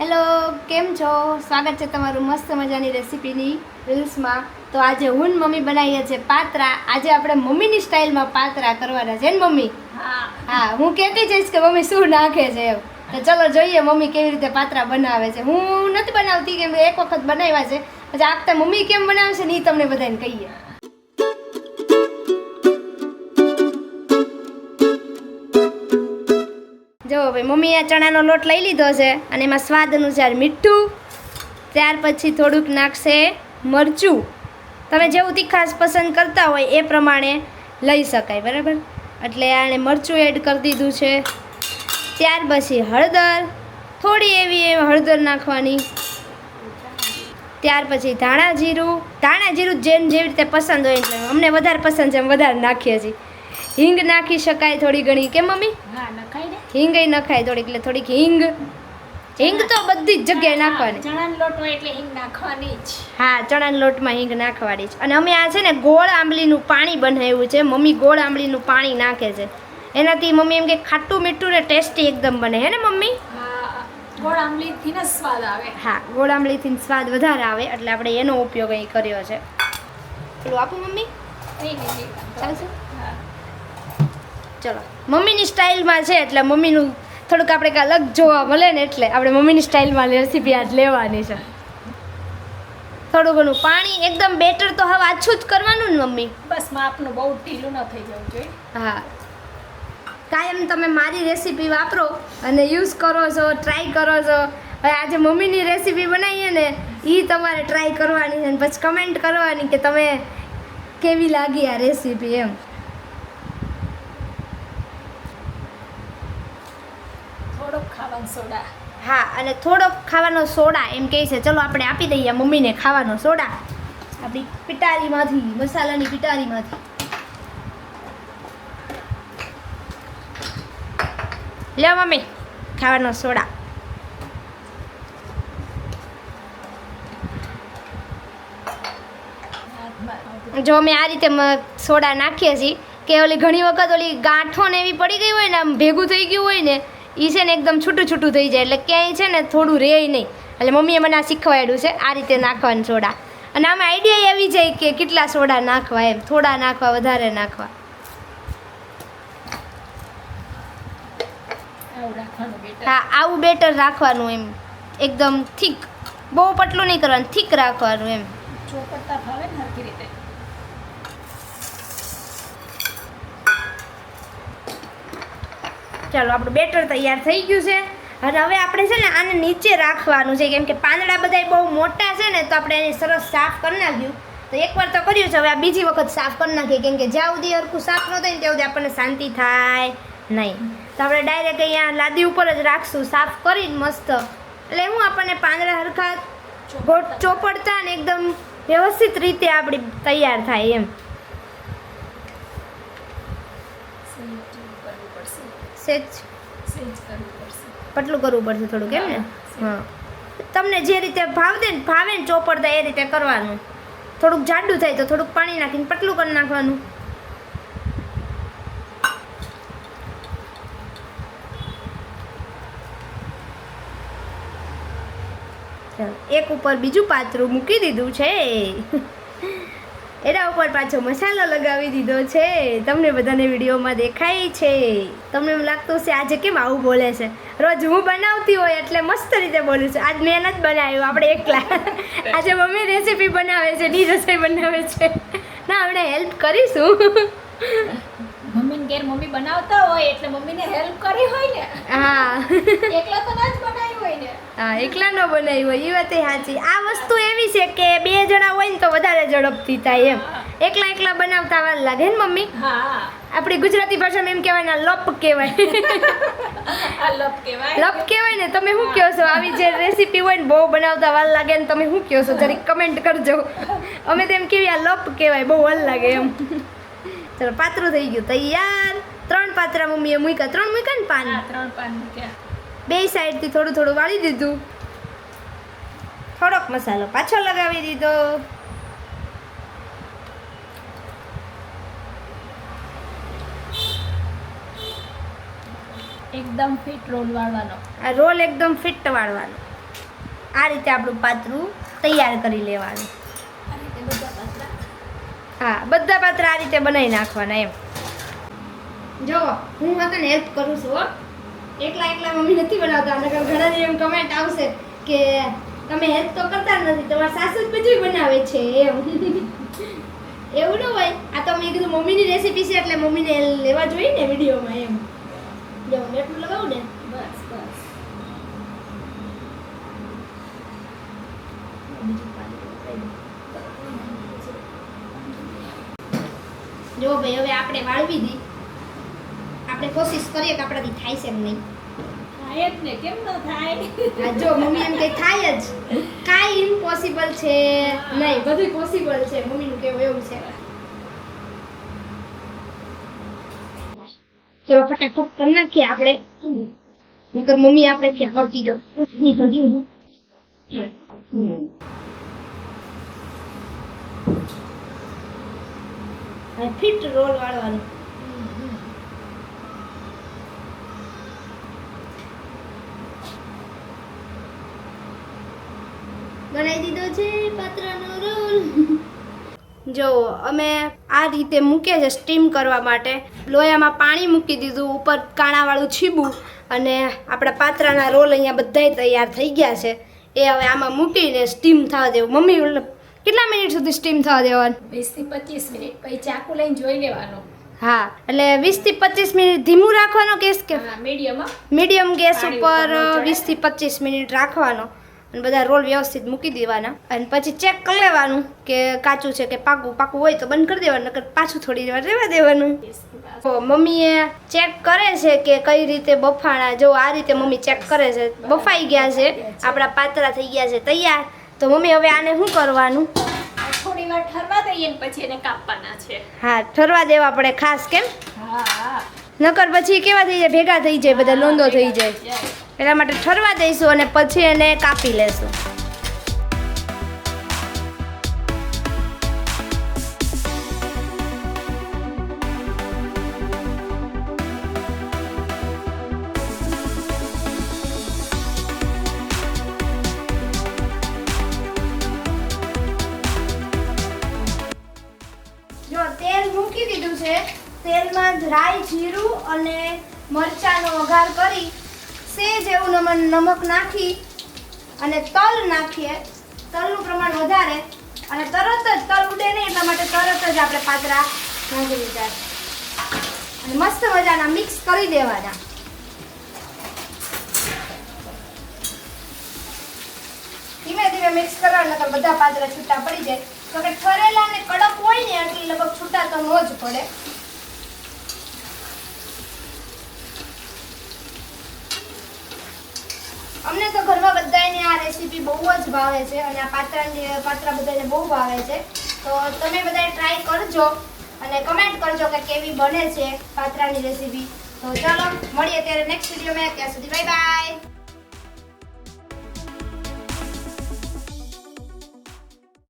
Hello કેમ છો? સ્વાગત છે તમારું મસ્ત મજાની રેસીપીની રીલ્સમાં. તો આજે હું મમ્મી બનાવીએ છીએ પાત્રા. આજે આપણે મમ્મીની સ્ટાઇલમાં પાત્રા કરવાના છે ને મમ્મી? હા. હા હું કહેતી જઈશ કે મમ્મી શું નાખે છે એમ. તો ચલો જોઈએ મમ્મી કેવી રીતે પાત્રા બનાવે છે. હું નથી બનાવતી કેમ કે એક વખત બનાવ્યા છે. પછી આ મમ્મી કેમ બનાવશે ને એ તમને બધાને કહીએ. ભાઈ મમ્મીએ ચણાનો લોટ લઈ લીધો છે અને એમાં સ્વાદ અનુસાર મીઠું, ત્યાર પછી થોડુંક નાખશે મરચું. તમે જેવું તીખાશ પસંદ કરતા હોય એ પ્રમાણે લઈ શકાય, બરાબર? એટલે આને મરચું એડ કરી દીધું છે. ત્યાર પછી હળદર, થોડી એવી હળદર નાખવાની. ત્યાર પછી ધાણા જીરું. ધાણા જીરું જેમ જેવી રીતે પસંદ હોય એટલે અમને વધારે પસંદ છે એમ વધારે નાખીએ છીએ. હિંગ નાખી શકાય થોડી ઘણી. કે મમ્મી? હિંગ એ નખાય થોડીક એટલે થોડીક હિંગ. હિંગ તો બધી જ જગ્યાએ નાખવાની. ચણાનો લોટ હોય એટલે હિંગ નાખવાની જ. હા ચણાના લોટમાં હિંગ નાખવાની છે અને અમે આ છે ને ગોળ આંબલીનું પાણી બનાવ્યું છે. મમ્મી ગોળ આંબલીનું પાણી નાખે છે. એનાથી મમ્મી એમ કે ખાટું મીઠું ને ટેસ્ટી એકદમ બને. હે ને મમ્મી? હા ગોળ આંબલીથી ને સ્વાદ આવે. હા ગોળ આંબલીથી સ્વાદ વધારે આવે એટલે આપણે એનો ઉપયોગ અહીં કર્યો છે. પેલું આપું મમ્મી? ચાલશે? હા. ચલો. મમ્મીની સ્ટાઇલમાં છે એટલે મમ્મીનું થોડુંક આપણે કાંઈ અલગ જોવા મળે ને એટલે આપણે મમ્મીની સ્ટાઇલમાં રેસીપી આજ લેવાની છે. થોડું ઘણું પાણી એકદમ બેટર તો હવે આછું જ કરવાનું ને મમ્મી. બસ માપનું બહુ ઢીલું ન થઈ જવું જોઈએ હા. કાયમ તમે મારી રેસીપી વાપરો અને યુઝ કરો છો ટ્રાય કરો છો. હવે આજે મમ્મીની રેસીપી બનાવીએ ને એ તમારે ટ્રાય કરવાની છે પછી કમેન્ટ કરવાની કે તમે કેવી લાગી આ રેસીપી એમ થોડોક ખાવાનો સોડા. હા, અને થોડોક ખાવાનો સોડા એમ કહે છે. ચલો, આપણે આપી દઈએ મમ્મીને ખાવાનો સોડા. આપણી પિટારીમાંથી, મસાલાની પિટારીમાંથી. લ્યો મમ્મી, ખાવાનો સોડા. જો અમે આ રીતે સોડા નાખીએ છીએ, કે ઓલી ઘણી વખત ઓલી ગાંઠો ને એવી પડી ગઈ હોય ને, આમ ભેગું થઈ ગયું હોય ને એ છે ને એકદમ છૂટું છૂટું થઈ જાય. એટલે ક્યાંય છે ને થોડું રહે નહીં. એટલે મમ્મીએ મને આ શીખવાડ્યું છે આ રીતે નાખવાનું સોડા. અને આમાં આઈડિયા આવી જાય કે કેટલા સોડા નાખવા એમ. થોડા નાખવા વધારે નાખવા. હા આવું બેટર રાખવાનું એમ. એકદમ થીક બહુ પટલું નહીં કરવાનું થીક રાખવાનું એમ. ચોપડતા ફાવે ને હરખી રીતે. ચાલો, આપણું બેટર તૈયાર થઈ ગયું છે. અને હવે આપણે છે ને આને નીચે રાખવાનું છે. કેમ કે પાંદડા બધા બહુ મોટા છે ને, તો આપણે એને સરસ સાફ કરી નાખ્યું. તો એકવાર તો કર્યું છે, હવે આ બીજી વખત સાફ કરી નાખીએ. કેમ કે જ્યાં સુધી હરખું સાફ ન થાય ને ત્યાં સુધી આપણને શાંતિ થાય નહીં. તો આપણે ડાયરેક્ટ અહીંયા લાદી ઉપર જ રાખશું, સાફ કરીને મસ્ત. એટલે હું આપણને પાંદડા હરખા ચોપડતા ને એકદમ વ્યવસ્થિત રીતે આપણી તૈયાર થાય એમ સેજ કરવું પડશે સેજ સેજ કરવું પડશે. પટલું કરવું પડશે થોડુંક એમ ને? હા તમને જે રીતે ભાવતે ને ભાવે ને ચોપડતા એ રીતે કરવાનું. થોડુંક જાડું થાય તો થોડુંક પાણી નાખીને પટલું કરી નાખવાનું. એક ઉપર બીજું પાત્રું મૂકી દીધું છે. એના ઉપર પાછો મસાલો લગાવી દીધો છે. તમને બધાને વિડીયોમાં દેખાય છે. તમને એમ લાગતું છે આજે કેમ આવું બોલે છે? રોજ હું બનાવતી હોય એટલે મસ્ત રીતે બોલું છું. આજ મેં જ બનાવ્યું આપણે એકલા. આજે મમ્મી રેસીપી બનાવે છે ની રસોઈ બનાવે છે. ના આપણે હેલ્પ કરીશું. મમ્મીને ઘેર મમ્મી બનાવતા હોય એટલે મમ્મીને હેલ્પ કરી હોય ને. હા. એકલા તો ના જ બનાવી હા એકલા ન બનાવી હોય એ વાત સાચી આ વસ્તુ એવી છે કે બે જણા હોય ને તો વધારે ઝડપથી થાય એમ. એકલા એકલા બનાવતા વાર લાગે ને મમ્મી? આપણી ગુજરાતી ભાષામાં એમ કહેવાય ને લપ કહેવાય. લપ કહેવાય. ને તમે શું કહો છો? આવી જે રેસીપી હોય ને બહુ બનાવતા વાર લાગે ને તમે શું કહો છો? જરીક કમેન્ટ કરજો. અમે તો એમ કેવી આ લપ કહેવાય બહુ વાર લાગે એમ. ચલો પાતળું થઈ ગયું. તૈયાર. ત્રણ પાત્રા મમ્મીએ મૂક્યા. ત્રણ મૂક્યા ને પાન? ત્રણ પાન મૂક્યા. બે સાઈડથી થોડું થોડું વાળી દીધું. થોડોક મસાલો પાછો લગાવી દીધો. એકદમ ફિટ રોલ વાળવાનો. આ રોલ એકદમ ફિટ વાળવાનો. આ રીતે આપણું પાત્રું તૈયાર કરી લેવાનું. હા બધા પાત્ર આ રીતે બનાવી નાખવાના એમ. જો હું તને હેલ્પ કરું છું હો. એકલા એકલા મમ્મી નથી બનાવતા. નકર ઘણા એમ કમેન્ટ આવશે કે તમે હેલ્પ તો કરતા નથી, તમારા સાસુ જ બધું બનાવે છે એમ. એવું ન હોય. આ તો મેં કીધું મમ્મીની રેસીપી છે એટલે મમ્મીને લેવા જોઈએ ને વિડીયોમાં એમ. જો, હું એટલું લગાવું ને. બસ બસ. જો ભાઈ, હવે આપણે વાળવી દી. આપણે કોશિશ કરીએ કે આપણાથી થાય છે એમ નહીં. થાય જ ને કેમ ન થાય? જો મમ્મી એમ કે થાય જ. કાંઈ ઇમ્પોસિબલ છે નહીં બધું પોસિબલ છે મમ્મીનું કેવું એવું છે. ચલો ફટાફટ કરી નાખીએ આપણે. નકર મમ્મી આપણે ત્યાં કરતી દો. ફિટ રોલ વાળવાનું. બનાવી દીધો છે પાત્રનો રોલ. જો અમે આ રીતે મૂકીએ છે સ્ટીમ કરવા માટે. લોયામાં પાણી મૂકી દીધું ઉપર કાણાવાળું છીબું અને આપણા પાત્રાના રોલ અહીંયા બધાય તૈયાર થઈ ગયા છે. એ હવે આમાં મૂકીને સ્ટીમ થવા દેવું. મમ્મી કેટલા મિનિટ સુધી સ્ટીમ થવા દેવાનું? વીસથી પચીસ મિનિટ. પછી ચાકુ લઈને જોઈ લેવાનું. હા એટલે વીસથી પચીસ મિનિટ ધીમું રાખવાનો ગેસ કે મીડિયમ મીડિયમ ગેસ ઉપર વીસથી વીસથી પચીસ મિનિટ રાખવાનો. અને બધા રોલ વ્યવસ્થિત મૂકી દેવાના. અને પછી ચેક કરી લેવાનું કે કાચું છે કે પાકું. પાકું હોય તો બંધ કરી દેવાનું નકર પાછું થોડી વાર રહેવા દેવાનું. મમ્મીએ ચેક કરે છે કે કઈ રીતે બફાણા જો આ રીતે મમ્મી ચેક કરે છે. બફાઈ ગયા છે આપણા પાતળા થઈ ગયા છે તૈયાર. તો મમ્મી હવે આને શું કરવાનું? થોડી વાર ઠરવા દઈએ પછી એને કાપવાના છે. હા ઠરવા દેવા પડે ખાસ કેમ? હા હા. નકર પછી કેવા થઈ જાય? ભેગા થઈ જાય બધા લોંદો થઈ જાય. એટલા માટે ઠરવા દઈશું અને પછી એને કાપી લેશું. તેલ મૂકી દીધું છે. તેલમાં રાઈ જીરું અને મરચાંનો વઘાર કરી સેજ એવું નમક નાખી અને તલ નાખીએ. તલનું પ્રમાણ વધારે અને તરત જ તલ ઉડે નહીં એટલા માટે તરત જ આપણે પાતરા નાખી દીધા અને મસ્ત મજાના મિક્સ કરી દેવાના. ધીમે ધીમે મિક્સ કરવાના નકર બધા પાતરા છૂટા પડી જાય. તો કે ઠરેલા ને કડક હોય ને એટલે લગભગ છૂટા તો ન જ પડે. અમને તો ઘરમાં બધાને આ રેસીપી બહુ જ ભાવે છે અને આ પાત્રાની પાત્રા બધાને બહુ ભાવે છે. તો તમે બધા ટ્રાય કરજો અને કમેન્ટ કરજો કે કેવી બને છે પાત્રાની રેસીપી તો ચાલો, મળીએ ત્યારે નેક્સ્ટ વિડીયોમાં ત્યાં સુધી બાય બાય